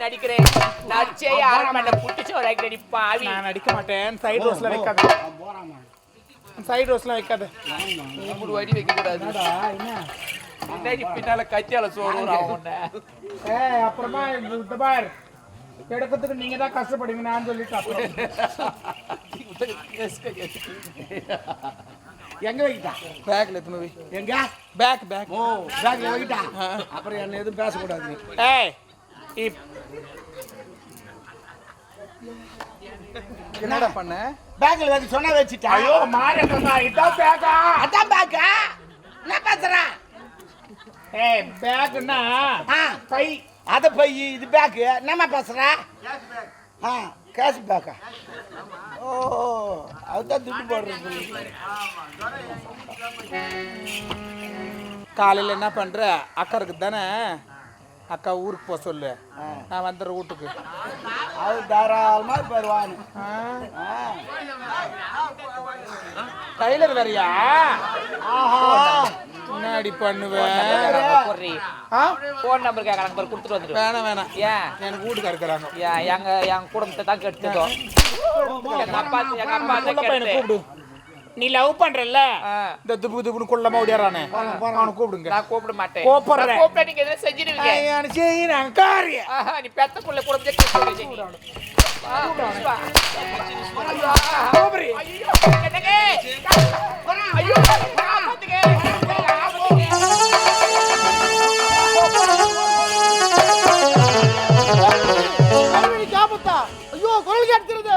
நடிக்கிறேன் நடிச்சே யாரும் பண்ண புட்டிச்சு வரைக்கிறேன் நீ பாவி நான் நடிக்க மாட்டேன் சைடு ரோஸ்ல வைக்காத சைடு ரோஸ்ல வைக்காத மூணு வடி வைக்க கூடாது என்ன நீ பின்னால கத்தியால சோறு உன்னை ஏ அப்புறமா இந்த பார் எடுக்கிறதுக்கு நீங்க தான் கஷ்டப்படுவீங்க நான் சொல்லிட்டு அப்புறம் எங்க வைக்கிட்டா? பேக்ல எத்தனை வை எங்க? பேக் பேக் ஓ பேக்ல வைக்கிட்டா அப்புறம் என்ன எதுவும் பேசக்கூடாது. ஏய் இப். என்னடா பண்ண? பேக்ல வைக்க சொன்னா வச்சுட்டா? ஐயோ மாறக்கா இதான் பேக்கா அதான் பேக்கா என்ன பேசுற? ஏய் பேக்னா ஆ. பை. அத பை இது பேக்கு என்னம்மா பேசுற? ஆ. கேஷ் பேக்கா. ஓ அதுதான் துட்டு போடுறது. காலையில என்ன பண்ற? அக்கா இருக்கு தானே? அக்கா ஊருக்கு போக சொல்லு. நான் வந்துடுறேன் வீட்டுக்கு. அது தாராளமா பெறுவானு ஆ. டைலர் வேறயா? ஆஹா. முன்னாடி பண்ணுவேன் போடுறி. ஆ? போன் நம்பர் கேட்கறாங்க பாரு கொடுத்துட்டு வந்துட்டு வேணாம் வேணாம். ஏன் எனக்கு வீட்டுக்கு இருக்கிறாங்க ஏன் எங்க என் குடும்பத்தை தான் கெடுத்துட்டோம் எங்க அப்பா எங்க அப்பா தான் உள்ள பையனை கெடுத்து. கூப்பிடு. நீ லவ் பண்றல்ல. இந்த துப்பு துப்புன்னு கொள்ளமா ஓடியாரானே அவனை கூப்பிடுங்க. நான் கூப்பிட மாட்டேன். கூப்பிடுறேன். நான் கூப்பிட்டா நீங்க எதுவும் செஞ்சிருவீங்க ஐயானு செய்யறாங்க காரிய ஆஹா, நீ பெத்த புள்ள குடும்பத்தை வா. ஐயோ, கூப்பிடு. ஐயோ, குரல் கேட்கிறது.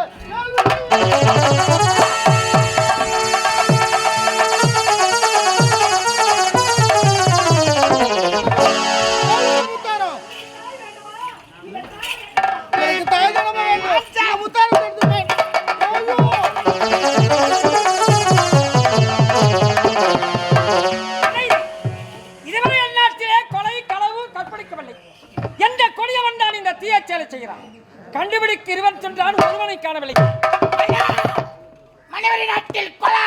இதுவரை கொலை களவு கற்பழிக்கவில்லை. எந்த கொடியவன் தான் இந்த தீய செயலை செய்கிறான்? கண்டுபிடிக்க இருவன் சென்றான் ஒருவனை காணவில்லை. மனைவரி நாட்டில் கொலை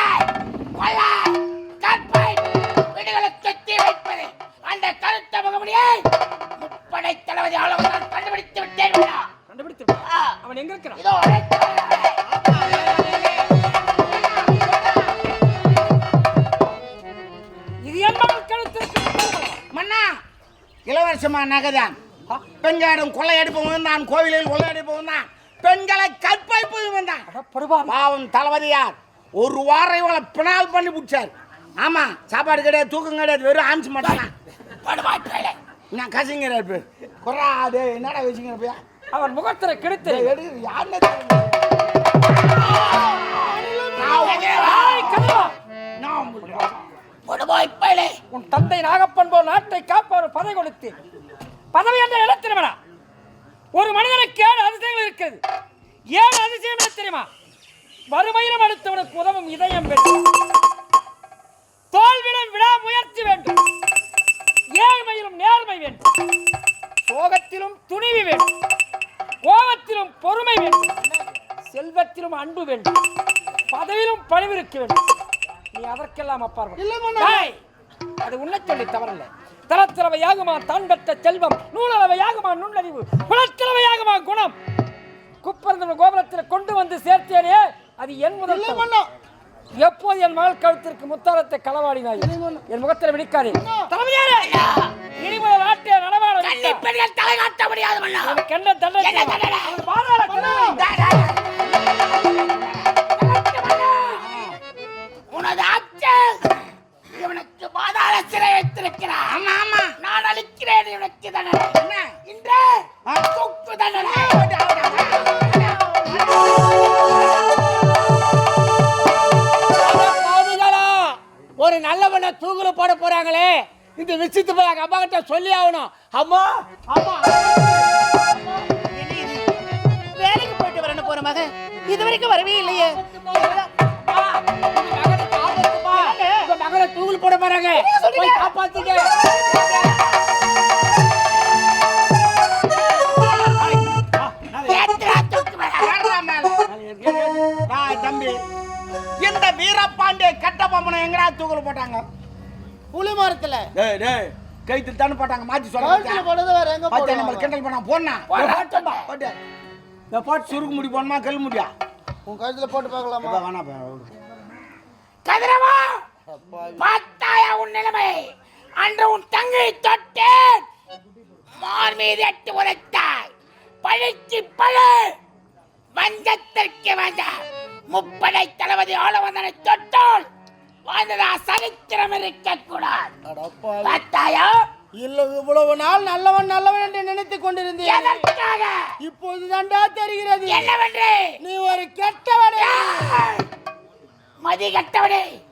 கொலை கற்பை வீடுகளை சுத்தி வைப்பது. அந்த கருத்த முகமுடியை முப்படை தளபதி அவ்வளவுதான் கண்டுபிடித்து விட்டேன் விடா. கண்டுபிடித்து. அவன் எங்க இருக்கிறான்? இதோ இது என்பவன் கழுத்திற்கு மன்னா இளவரசமா நகதான். பெண்களிடம் கொள்ளையடிப்பவன் தான் கோவிலில் கொள்ளையடிப்பவன் தான். பெண்களை கற்பழிப்பவன் தான். பாவம் தளபதியார். ஒரு வாரம் இவளை பினால் பண்ணி பிடிச்சார். ஆமா சாப்பாடு கிடையாது தூக்கம் கிடையாது வெறும் படுவாய் பேலை நான் கசிங்கிற இருப்பு குறா அது என்னடா வச்சுங்கிறப்ப அவன் முகத்திரை கெடுத்து. எடு யாருன்னு உன் தந்தை நாகப்பன் போல் நாட்டை காப்பவர் பதவி கொடுத்து பதவி என்ற இடத்தினவனா ஒரு மனிதனுக்கு ஏழு அதிசயங்கள் இருக்கிறது. ஏழு அதிசயம் என்ன தெரியுமா? வறுமையிலும் அடுத்தவனுக்கு உதவும் இதயம் வேண்டும். தோல்வியிலும் விடா முயற்சி வேண்டும். ஏழ்மையிலும் நேர்மை வேண்டும். சோகத்திலும் துணிவு வேண்டும். கோபத்திலும் பொறுமை வேண்டும். செல்வத்திலும் அன்பு வேண்டும். பதவியிலும் பணிவிருக்க வேண்டும். நீ அதற்கெல்லாம் டேய், அது உன்னை சொல்லி தவறல்ல. தரத்திறவையாகுமா தான் பெற்ற செல்வம் நூலளவையாகுமா நுண்ணறிவு குலத்திறவையாகுமா குணம்? குப்பரந்தன கோபுரத்தில் கொண்டு வந்து சேர்த்தேனே அது என் முதல். எப்போது என் மகள் கழுத்திற்கு முத்தாரத்தை களவாடினாய்? என் முகத்தில் விழிக்காதே. தலைமையாரே இனி முதல் நாட்டை நடமாட கன்னி விட்டார். பெண்கள் தலை காட்ட முடியாது என்ன தண்டனை. போயிட்டு வரணும் போற மகன் இது வரைக்கும் வரவே இல்லையே. மகளை தூக்குல போட போறாங்க. போய் காப்பாத்துங்க. தம்பி இந்த வீரபாண்டிய கட்ட பொம்மனை எங்கடா தூக்குல போட்டாங்க? புளி மரத்துல. டேய் டேய் கைத்து தானே போட்டாங்க? மாத்தி சொல்ல போடுறது வேற எங்க போடுவாங்க? கிண்டல் பண்ணா போனா போடா. போட்டு சுருக்கு முடி போடணுமா கல் முடியா? உன் கழுத்துல போட்டு பார்க்கலாமா? இப்ப. கதிரவா பார்த்தாயா உன் நிலைமை? அன்று உன் தங்கை தொட்டேன். மார் மீது எட்டு உரைத்தாய். பழிக்கு பழு. வஞ்சத்திற்கு வந்த முப்படை தளபதி ஆளவந்தனை தொட்டால் வாழ்ந்ததா சரித்திரம் இருக்க கூடாது அடப்பா பார்த்தாயா? இல்ல இவ்வளவு நாள் நல்லவன் நல்லவன் என்று நினைத்துக் கொண்டிருந்தேன். எதற்காக? இப்போதுதான்டா தெரிகிறது. என்னவென்று? நீ ஒரு கெட்டவனே! மதி கட்டவனே.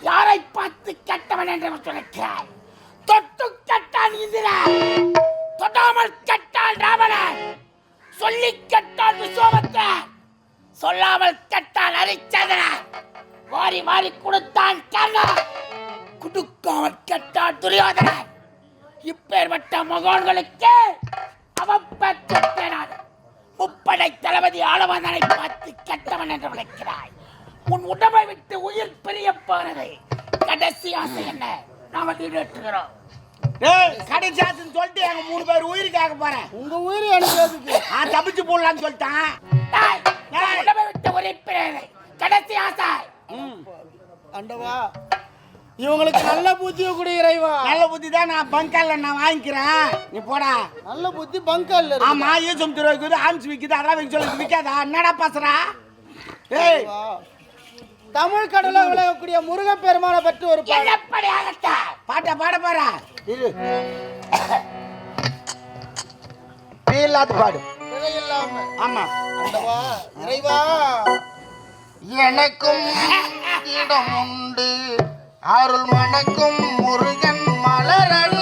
யாரை பார்த்து கெட்டவன் என்று சொல்லுகிறாய் தொட்டு கட்டான் இந்திரன் தொட்டாமல் கட்டால் ராவணன். சொல்லி கட்டால் விஸ்வாமித்திரன் சொல்லாமல் கட்டால் ஹரிச்சந்திரன். வாரி வாரி கொடுத்தான் கர்ணன். குடுக்காமல் கட்டால் துரியோதனன். இப்பேற்பட்ட மகோன்களுக்கு அவன் பெற்றான் முப்படை தளபதி ஆளவந்தனை பார்த்து கெட்டவன் என்று விளக்கிறாய் உன் உடம்பை விட்டு உயிர் பிரிய போறது கடைசி ஆசை என்ன? நாம டேய் கடைசி ஆச்சுன்னு சொல்லிட்டு எங்க மூணு பேர் உயிருக்காக போறேன். உங்க உயிர் எனக்கு ஆ தப்பிச்சு போடலான்னு சொல்லிட்டான். உடம்பை விட்டு உயிர் பிரியது கடைசி ஆசை. அண்டவா. இவங்களுக்கு நல்ல புத்தியை கொடு இறைவா. நல்ல புத்தி தான் நான் பங்கால நான் வாங்கிக்கிறேன். நீ போடா. நல்ல புத்தி பங்கல்ல இருக்கு. ஆமா ஈசம் திரு வைக்குது ஆன்ஸ் விக்குது அதெல்லாம் வைக்க சொல்லி விற்காதா என்னடா பேசுறா? ஏய். தமிழ் கடலை விளையக்கூடிய முருகப்பெருமானை பற்றி ஒரு பாடல் எப்படி ஆகட்டும் பாட்டா பாட பாரா இரு. இல்லாத பாடு. ஆமா. அண்டவா இறைவா. எனக்கும் இடம் உண்டு. அருள் மணக்கும் முருகன் மலரடி.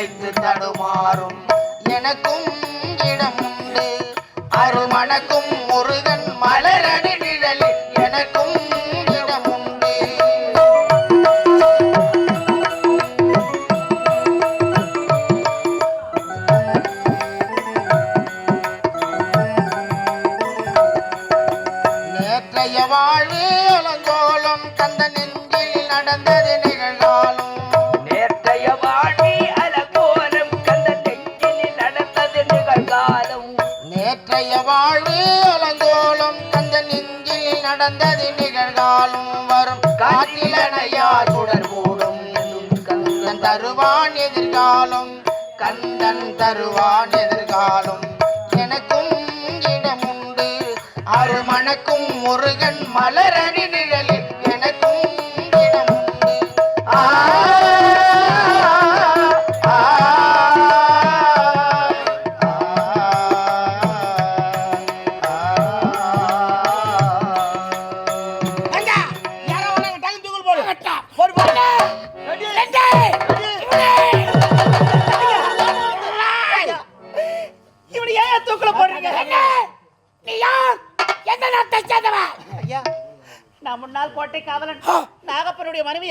நிலைத்து தடுமாறும். எனக்கும் இடம் உண்டு. அருமணக்கும் முருகன் மலரடி நிழலில் எனக்கும் இடம் உண்டு. நேற்றைய வாழ்வு அலங்கோலம் கந்த நெஞ்சில் நடந்தது நெஞ்சில் நிகழ்காலும் வரும். காற்றில் அணையார் சுடர் மூடும் கந்தன் தருவான் எதிர்காலம் கந்தன் தருவான் எதிர்காலம். எனக்கும் இடமுண்டு அருள் முருகன் மலரடி நிழலில்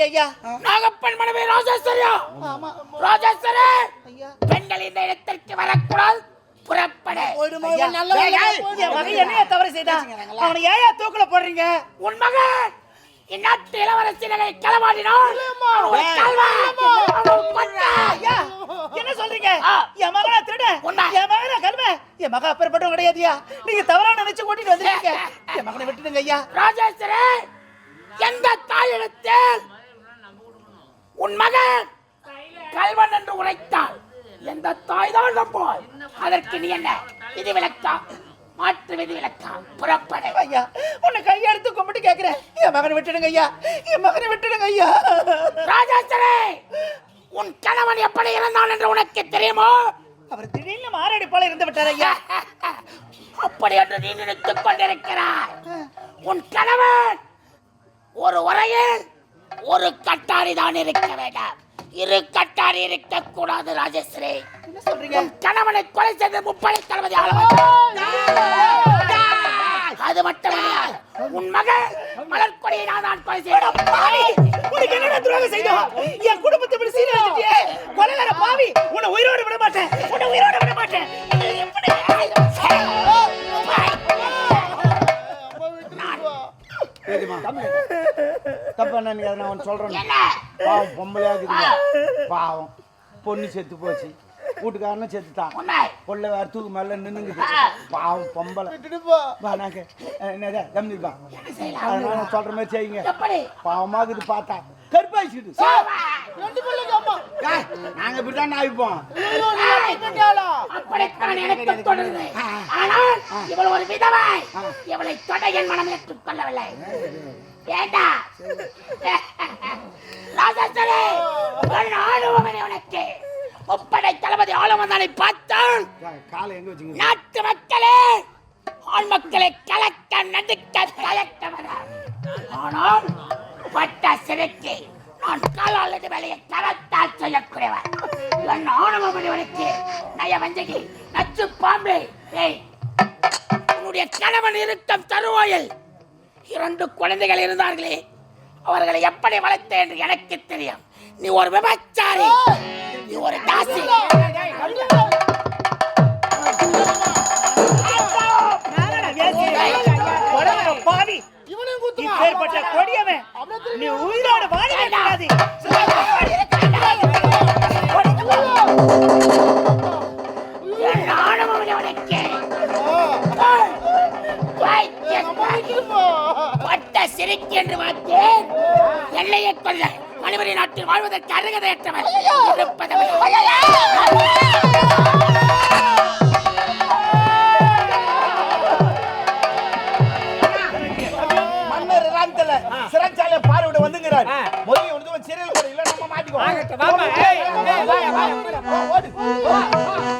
நாகப்பனுடைய மனைவி ஐயா. நாகப்பன் மனைவி ராஜேஸ்வரியா ஆமா. ராஜேஸ்வரி ஐயா. பெண்கள் இந்த இடத்திற்கு வரக்கூடாது. புறப்படு. என்னைய தவறு செய்தான் அவனை ஏன் தூக்கல போடுறீங்க? உன் மகன் இந்நாட்டு. ஐயா என்ன சொல்றீங்க. என் மகனா திருட. என் மகனா கல்வ. என் மகன் அப்பேற்பட்டவன் கிடையாதுயா நீங்க தவறா நினைச்சு கூட்டிட்டு வந்திருக்கீங்க. என் மகனை விட்டுடுங்க ஐயா. ராஜேஸ்வரி எந்த தாயிடத்தில் உன் மகன் கல்வன் என்று உரைத்தால் எந்த தாய் தான் நம்புவாள் அதற்கு நீ என்ன விதி விலக்கா? மாற்று விதி விலக்கா? புறப்படு. ஐயா உன்னை கையெடுத்து கும்பிட்டு கேக்குறேன். என் மகனை விட்டுடுங்க ஐயா. என் மகனை விட்டுடுங்க ஐயா. ராஜேஸ்வரி உன் கணவன் எப்படி இறந்தான் என்று உனக்கு தெரியுமோ? அவர் திடீர்னு மாரடி போல இருந்து விட்டார் ஐயா. அப்படி என்று நீ நினைத்துக் கொண்டிருக்கிறாய். உன் கணவன் ஒரு உரையில் ஒரு கட்டாரி தான் இருக்க வேண்டாம். இரு கட்டாரி இருக்க கூடாது ராஜஸ்ரீ என்ன சொல்றீங்க? கணவனை கொலை செய்த முப்படை தளபதி அது மட்டுமல்ல உன் மகள் மலர்கொடியை நான் தான் கொலை செய்தேன் பாவி! உனக்கு என்னடா துரோகம் செய்தோம் என் குடும்பத்தை இப்படி சீரழிச்சிட்டியே கொலைகார பாவி! உன்னை உயிரோட விட மாட்டேன். உன்னை உயிரோட விட மாட்டேன். இது எப்படி தப்பா நினைக்காத நான் ஒன்று சொல்றேன் என்ன? பாவம் பொம்பளையா இருக்குதுங்க. பாவம். பொண்ணு செத்து போச்சு. வீட்டுக்காரனும் செத்துட்டான். பொண்ணை வேற தூக்கு மேல நின்னுங்குது. பாவம் பொம்பளை. வா நாங்க என்னதா கம்மிப்பா அதனால நான் சொல்ற மாதிரி செய்யுங்க. எப்படி? பாவமாகுது பார்த்தா. கருப்பாயிச்சுது நாங்க இப்படிதான் அப்படித்தான் எனக்கு தொடருது. ஆனால் இவள் ஒரு விதவை. இவளை தொட என் மனம் ஏற்றுக்கொள்ளவில்லை ஒரு ஆளுவமனை உனக்கு. முப்படை தளபதி ஆளுமந்தானை பார்த்தான். நாட்டு மக்களே ஆண் மக்களை கலக்க நடுக்க தயக்கமர ஆனால் பட்ட சிறைக்கு நான் காலால் வேலையை கரத்தால் செய்யக்கூடியவன் என் ஆணவ மனிதனுக்கு நய வஞ்சகி நச்சு பாம்பே ஏய் உன்னுடைய கணவன் இருக்கும் தருவாயில் இரண்டு குழந்தைகள் இருந்தார்களே அவர்களை எப்படி வளர்த்தேன் என்று எனக்கு தெரியும். நீ ஒரு விபச்சாரி நீ ஒரு தாசி. என்று பார்த்தேன் எல்லையை கொள்ள மணிமணி நாட்டில் வாழ்வதற்கு அருகதையற்றவர் இருப்பதை முதல்ல வந்து சிறையில் கூட இல்ல நம்ம மாட்டிக்கோ வாங்கட்டும், வாமா. ஏய், ஏய், வாயா, வாயா. ஓடு, ஓடு.